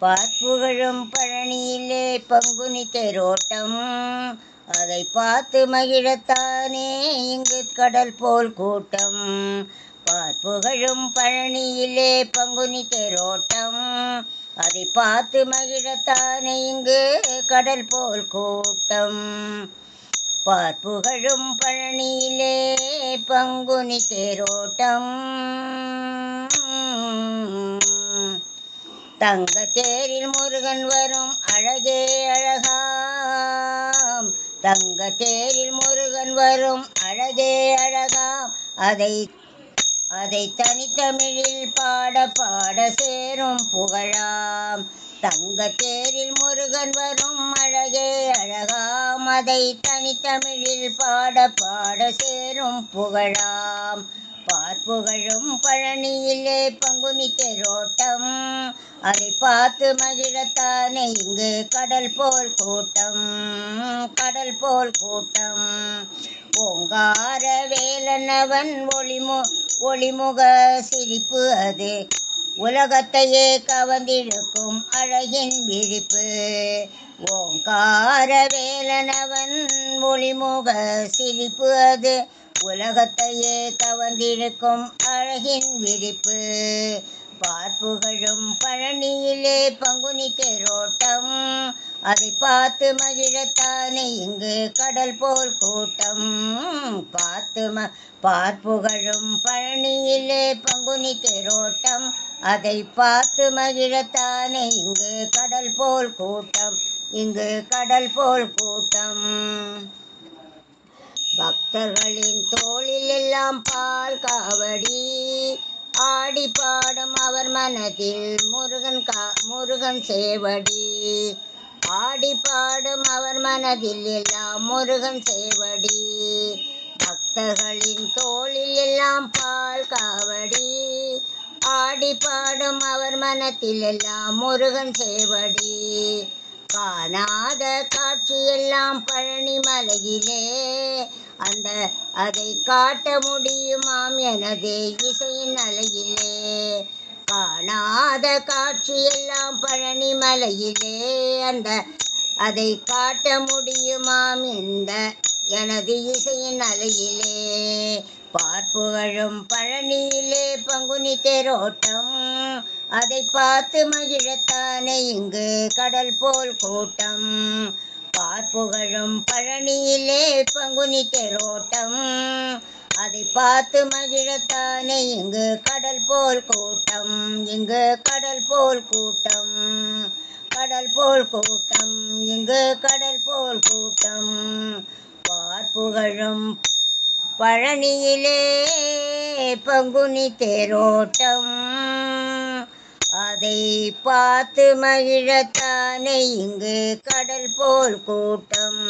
பார்ப்புகழும் பழனியிலே பங்குனி தேரோட்டம். அதை பார்த்து மகிழத்தானே இங்கு கடல் போல் கூட்டம். பார்ப்புகழும் பழனியிலே பங்குனி தேரோட்டம். அதை பார்த்து மகிழத்தானே இங்கு கடல் போல் கூட்டம். பார்ப்புகழும் பழனியிலே பங்குனி தேரோட்டம். தங்க தேரில் முருகன் வரும். அழகே அழகாம். தங்க தேரில் முருகன் வரும். அழகே அழகாம். அதை அதை தனித்தமிழில் பாட பாட சேரும் புகழாம். தங்க தேரில் முருகன் வரும். அழகே அழகாம். அதை தனித்தமிழில் பாட பாட சேரும் புகழாம். புகழும் பழனியிலே பங்குனி தேரோட்டம் அதை பார்த்து மகிழத்தானே இங்கு கடல் போல் கூட்டம். கடல் போல் கூட்டம். ஓங்கார வேலனவன் ஒளிமு ஒளிமுக சிரிப்பு அது. உலகத்தையே கவர்ந்திருக்கும் அழகின் விழிப்பு ஓங்கார வேலனவன் ஒளிமுக சிரிப்பு அது. உலகத்தையே கவர்ந்திருக்கும் அழகின் விழிப்பு பார்ப்புகழும் பழனியிலே பங்குனி தேரோட்டம் அதை பார்த்து மகிழத்தானே இங்கு கடல் போல் கூட்டம். பார்த்து ம பார்ப்புகழும் பழனியிலே பங்குனி தேரோட்டம் அதை பார்த்து மகிழத்தானே இங்கு கடல் போல் கூட்டம். இங்கு கடல் போல் கூட்டம். பக்தர்களின் தோளில் எல்லாம் பால் காவடி. ஆடி பாடும் அவர் மனதில் முருகன் கா முருகன் சேவடி. ஆடி பாடும் அவர் மனதில் எல்லாம் முருகன் சேவடி. பக்தர்களின் தோளில் எல்லாம் பால் காவடி. ஆடி பாடும் அவர் மனத்தில் எல்லாம் முருகன் சேவடி. காணாத காட்சியெல்லாம் பழனி மலையிலே அந்த அதை காட்ட முடியுமாம் எனது இசையின் அலையிலே. காணாத காட்சியெல்லாம் பழனி மலையிலே அந்த அதை காட்ட முடியுமாம் இந்த எனது இசையின் அலையிலே. பார்ப்புகழும் பழனியிலே பங்குனி தேரோட்டம் அதை பார்த்து மகிழத்தானே இங்கு கடல் போல் கூட்டம். பார்ப்புகழும் பழனியிலே பங்குனி தெரோட்டம். அதை பார்த்து மகிழத்தானே இங்கு கடல் போல் கூட்டம். இங்கு கடல் போல் கூட்டம். கடல் போல் கூட்டம். இங்கு கடல் போல் கூட்டம். பார்ப்புகழும் பழனியிலே பங்குனி தேரோட்டம். அதை பார்த்து மகிழத்தானே இங்கு கடல் போல் கூட்டம்.